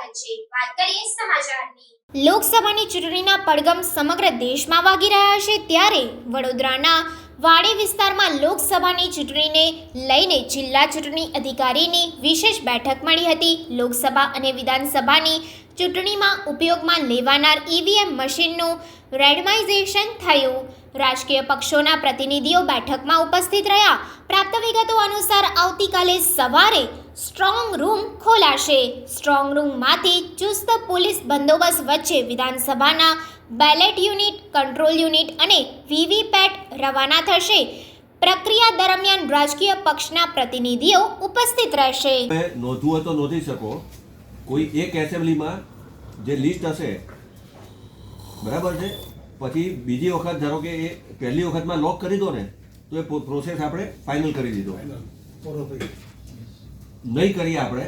રહે છે. વાત કરીએ સમાચારની. લોકસભાની ચૂંટણીના પડગમ સમગ્ર દેશમાં વાગી રહ્યા છે ત્યારે વડોદરાના વાડી વિસ્તારમાં લોકસભાની ચૂંટણીને લઈને જિલ્લા ચૂંટણી અધિકારીની વિશેષ બેઠક મળી હતી. લોકસભા અને વિધાનસભાની ચૂંટણીમાં ઉપયોગમાં લેવાનાર ઈવીએમ મશીનનું રેન્ડમાઇઝેશન થયું. રાજકીય પક્ષોના પ્રતિનિધિઓ બેઠકમાં ઉપસ્થિત રહ્યા. પ્રાપ્ત વિગતો અનુસાર આવતીકાલે સવારે સ્ટ્રોંગ રૂમ ખોલાશે. સ્ટ્રોંગ રૂમમાંથી ચુસ્ત પોલીસ બંદોબસ્ત વચ્ચે વિધાનસભાના બેલેટ યુનિટ કંટ્રોલ યુનિટ અને વીવીપેટ રવાના થશે. પ્રક્રિયા દરમિયાન રાજકીય પક્ષના પ્રતિનિધિઓ ઉપસ્થિત રહેશે. નોંધવું હોય તો નોંધી શકો. કોઈ એક એસેમ્બલીમાં જે લિસ્ટ હશે બરાબર છે? પછી બીજી વખત ધારો કે એ પહેલી વખતમાં લોક કરી દો ને તો એ પ્રોસેસ આપણે ફાઇનલ કરી દીધો. નહીં કરીએ આપણે,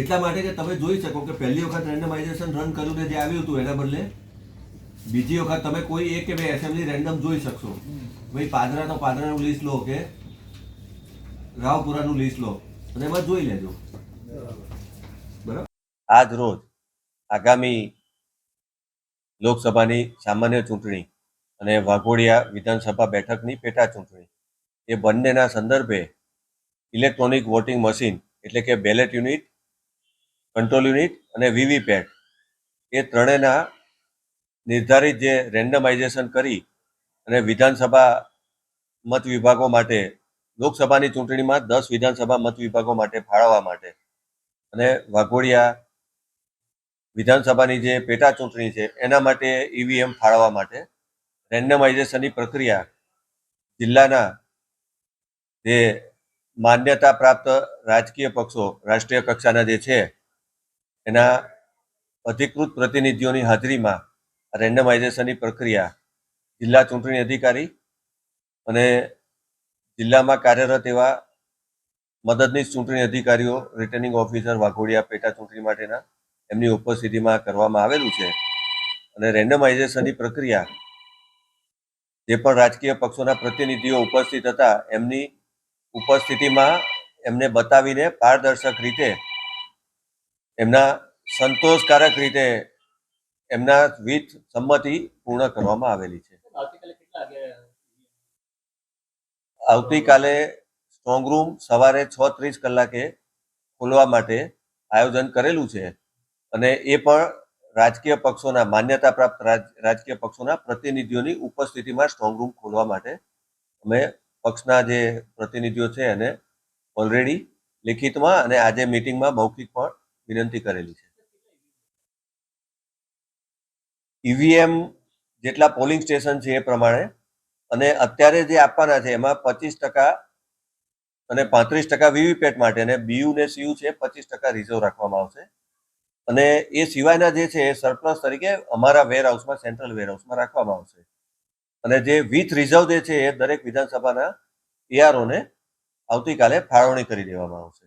એટલા માટે કે તમે જોઈ શકો કે પહેલી વખત રેન્ડમાઇઝેશન રન કર્યું ને જે આવ્યું હતું એના બદલે, બીજી વખત તમે કોઈ એક કે બે એસેમ્બલી રેન્ડમ જોઈ શકશો. ભાઈ પાદરા તો પાદરાનું લિસ્ટ લો કે રાવપુરાનું લિસ્ટ લો, અને એમાં જોઈ લેજો. બરાબર? આજ રોજ આગામી લોકસભાની સામાન્ય ચૂંટણી અને વાઘોડિયા વિધાનસભા બેઠકની પેટા ચૂંટણી, એ બંનેના સંદર્ભે ઇલેક્ટ્રોનિક વોટિંગ મશીન એટલે કે બેલેટ યુનિટ, કંટ્રોલ યુનિટ અને વીવીપેટ એ ત્રણેયના નિર્ધારિત જે રેન્ડમાઇઝેશન કરી અને વિધાનસભા મત વિભાગો માટે, લોકસભાની ચૂંટણીમાં દસ વિધાનસભા મત વિભાગો માટે ફાળવવા માટે. અને વાઘોડિયા વિધાનસભાની જે પેટા ચૂંટણી છે, એના માટે ઈવીએમ ફાળવવા માટે રેન્ડમાઇઝેશનની પ્રક્રિયા જિલ્લાના જે માન્યતા પ્રાપ્ત રાજકીય પક્ષો રાષ્ટ્રીય કક્ષાના જે છે, એના અધિકૃત પ્રતિનિધિઓની હાજરીમાં રેન્ડમાઇઝેશનની પ્રક્રિયા જિલ્લા ચૂંટણી અધિકારી અને જિલ્લામાં કાર્યરત એવા મદદનીશ ચૂંટણી અધિકારીઓ રિટર્નિંગ ઓફિસર વાઘોડિયા પેટા ચૂંટણી માટેના એમની ઉપસ્થિતિમાં કરવામાં આવેલું છે. અને રેન્ડમાઇઝેશનની પ્રક્રિયા જે પણ રાજકીય પક્ષોના પ્રતિનિધિઓ ઉપસ્થિત હતા, એમની ઉપસ્થિતિમાં એમને બતાવીને પારદર્શક રીતે એમના સંતોષકારક રીતે એમના વિથ સંમતિ પૂર્ણ કરવામાં આવેલી છે. આવતીકાલે સ્ટ્રોંગ રૂમ સવારે છ ત્રીસ કલાકે ખોલવા માટે આયોજન કરેલું છે અને એ પણ રાજકીય પક્ષોના માન્યતા પ્રાપ્ત રાજ- રાજકીય પક્ષોના પ્રતિનિધિઓની ઉપસ્થિતિમાં સ્ટ્રોંગ રૂમ ખોલવા માટે અમે પક્ષના જે પ્રતિનિધિઓ છે એને ઓલરેડી લિખિતમાં અને આજે મિટિંગમાં મૌખિક પણ વિનંતી કરેલી છે. ઈવીએમ જેટલા પોલિંગ સ્ટેશન છે એ પ્રમાણે અને અત્યારે જે આપવાના છે એમાં પચીસ ટકા અને પાંત્રીસ ટકા વીવીપેટ માટે અને બીયુ ને સીયુ છે પચીસ ટકા રિઝર્વ રાખવામાં આવશે. અને એ સિવાયના જે છે એ સરપ્લસ તરીકે અમારા વેરહાઉસમાં સેન્ટ્રલ વેરહાઉસમાં રાખવામાં આવશે. અને જે વિથ રિઝર્વ જે છે એ દરેક વિધાનસભાના એઆરઓને આવતીકાલે ફાળવણી કરી દેવામાં આવશે.